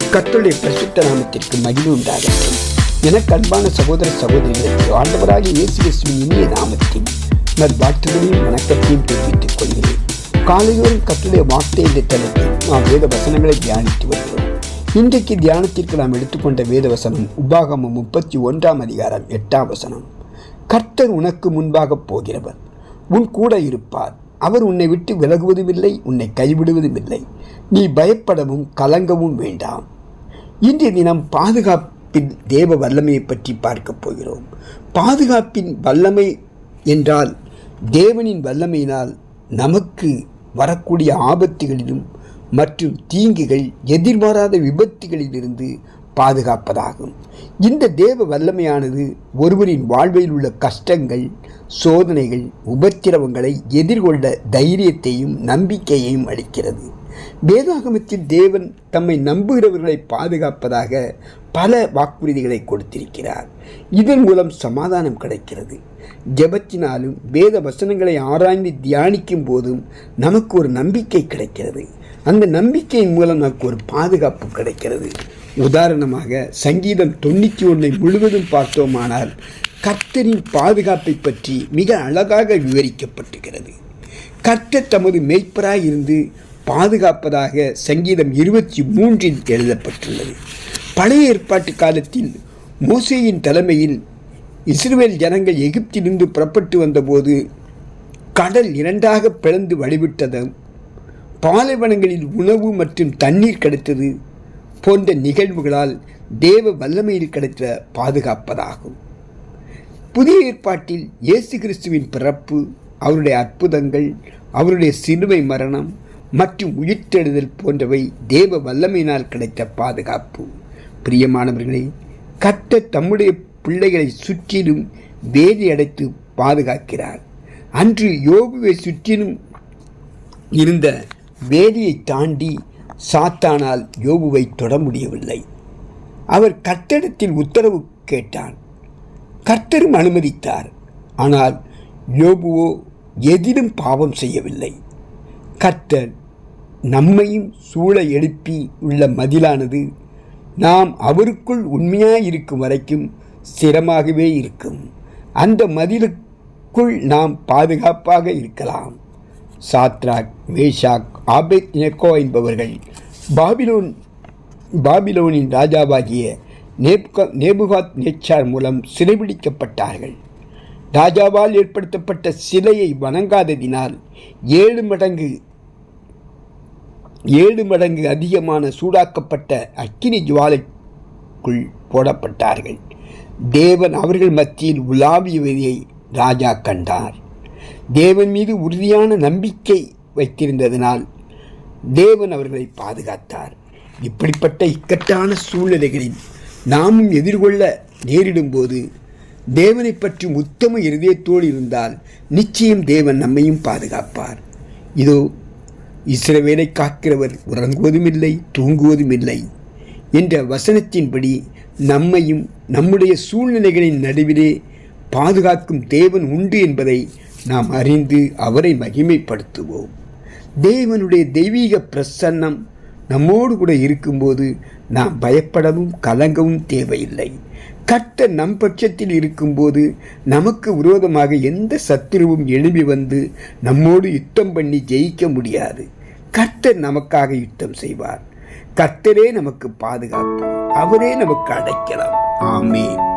கர்த்தருடைய பிரசித்த நாமத்திற்கு மகிழ்வு உண்டாகட்டும். எனக்கு அன்பான சகோதர சகோதரிகளுக்கு ஆண்டவராக இயேசு கிறிஸ்துவின் இனிய நாமத்தில் நல்வாழ்த்துகளையும் வணக்கத்தையும் தெரிவித்துக் கொள்கிறேன். காலையோறும் கத்துடைய வார்த்தை என்ற தளத்தில் நாம் வேத வசனங்களை தியானித்து வருகிறோம். இன்றைக்கு தியானத்திற்கு நாம் எடுத்துக்கொண்ட வேத வசனம் உபாகமம் முப்பத்தி ஒன்றாம் அதிகாரம் எட்டாம் வசனம். கர்த்தர் உனக்கு முன்பாக போகிறவர் உன் கூட இருப்பார். அவர் உன்னை விட்டு விலகுவதும் இல்லை உன்னை கைவிடுவதும் இல்லை நீ பயப்படவும் கலங்கவும் வேண்டாம். இன்றைய தினம் பாதுகாப்பின் தேவ வல்லமையை பற்றி பார்க்கப் போகிறோம். பாதுகாப்பின் வல்லமை என்றால் தேவனின் வல்லமையினால் நமக்கு வரக்கூடிய ஆபத்துகளிலும் மற்றும் தீங்குகள் எதிர்பாராத விபத்துகளிலிருந்து பாதுகாப்பதாகும். இந்த தேவ வல்லமையானது ஒருவரின் வாழ்வில் உள்ள கஷ்டங்கள் சோதனைகள் உபத்திரவங்களை எதிர்கொள்ள தைரியத்தையும் நம்பிக்கையையும் அளிக்கிறது. வேதாகமத்தில் தேவன் தம்மை நம்புகிறவர்களை பாதுகாப்பதாக பல வாக்குறுதிகளை கொடுத்திருக்கிறார். இதன் மூலம் சமாதானம் கிடைக்கிறது. ஜெபத்தினாலும் வேத வசனங்களை ஆராய்ந்து தியானிக்கும் போதும் நமக்கு ஒரு நம்பிக்கை கிடைக்கிறது. அந்த நம்பிக்கையின் மூலம் நமக்கு ஒரு பாதுகாப்பு கிடைக்கிறது. உதாரணமாக சங்கீதம் தொண்ணூற்றி ஒன்றை முழுவதும் பார்த்தோமானால் கர்த்தரின் பாதுகாப்பை பற்றி மிக அழகாக விவரிக்கப்பட்டுகிறது கர்த்தர் தமது மெய்ப்பராய் இருந்து பாதுகாப்பதாக சங்கீதம் இருபத்தி மூன்றில் எழுதப்பட்டுள்ளது. பழைய ஏற்பாட்டு காலத்தில் மோசேயின் தலைமையில் இஸ்ரேல் ஜனங்கள் எகிப்திலிருந்து புறப்பட்டு வந்தபோது கடல் இரண்டாக பிளந்து வழிவிட்டதும் பாலைவனங்களில் உணவு மற்றும் தண்ணீர் கிடைத்தது போன்ற நிகழ்வுகளால் தேவ வல்லமையில் கிடைத்த பாதுகாப்பதாகும். புதிய ஏற்பாட்டில் இயேசு கிறிஸ்துவின் பிறப்பு அவருடைய அற்புதங்கள் அவருடைய சிறுமை மரணம் மற்றும் உயிர்த்தெழுதல் போன்றவை தேவ வல்லமையினால் கிடைத்த பாதுகாப்பு. பிரியமானவர்களே கட்ட தம்முடைய பிள்ளைகளை சுற்றிலும் வேதி அடைத்து பாதுகாக்கிறார். அன்று யோகுவை சுற்றிலும் இருந்த வேதியை தாண்டி சாத்தானால் யோபுவை தொட முடியவில்லை. அவர் கர்த்தரிடத்தில் உத்தரவு கேட்டான். கர்த்தரும் அனுமதித்தார். ஆனால் யோபுவோ எதிலும் பாவம் செய்யவில்லை. கர்த்தர் நம்மையும் சூழ எழுப்பி உள்ள மதிலானது நாம் அவருக்குள் உண்மையாயிருக்கும் வரைக்கும் ஸ்திரமாகவே இருக்கும். அந்த மதிலுக்குள் நாம் பாதுகாப்பாக இருக்கலாம். சாத்ராக் மேஷாக் ஆபேத் நெக்கோ என்பவர்கள். பாபிலோன் பாபிலோனின் ராஜாவாகிய நேப்க நேபுகாத் நேச்சார் மூலம் சிறைபிடிக்கப்பட்டார்கள். ராஜாவால் ஏற்படுத்தப்பட்ட சிலையை வணங்காததினால் ஏழு மடங்கு ஏழு மடங்கு அதிகமான சூடாக்கப்பட்ட அக்கினி ஜுவாலைக்குள் போடப்பட்டார்கள். தேவன் அவர்கள் மத்தியில் உலாவியதை ராஜா கண்டார். தேவன் மீது உறுதியான நம்பிக்கை வைத்திருந்ததனால் தேவன் அவர்களை பாதுகாத்தார். இப்படிப்பட்ட இக்கட்டான சூழ்நிலைகளில் நாமும் எதிர்கொள்ள நேரிடும்போது தேவனை பற்றி உத்தம இருதயத்தோடு இருந்தால் நிச்சயம் தேவன் நம்மையும் பாதுகாப்பார். இதோ இஸ்ரவேலை காக்கிறவர் உறங்குவதும் இல்லை தூங்குவதும் இல்லை என்ற வசனத்தின்படி நம்மையும் நம்முடைய சூழ்நிலைகளின் நடுவிலே பாதுகாக்கும் தேவன் உண்டு என்பதை நாம் அறிந்து அவரை மகிமைப்படுத்துவோம். தேவனுடைய தெய்வீக பிரசன்னம் நம்மோடு கூட இருக்கும்போது நாம் பயப்படவும் கலங்கவும் தேவையில்லை. கட்ட நம் பட்சத்தில் இருக்கும்போது நமக்கு விரோதமாக எந்த சத்துருவும் எழும்பி வந்து நம்மோடு யுத்தம் பண்ணி ஜெயிக்க முடியாது. கர்த்தர் நமக்காக யுத்தம் செய்வார். கர்த்தரே நமக்கு பாதுகாப்பு. அவரே நமக்கு அடைக்கலாம். ஆமேன்.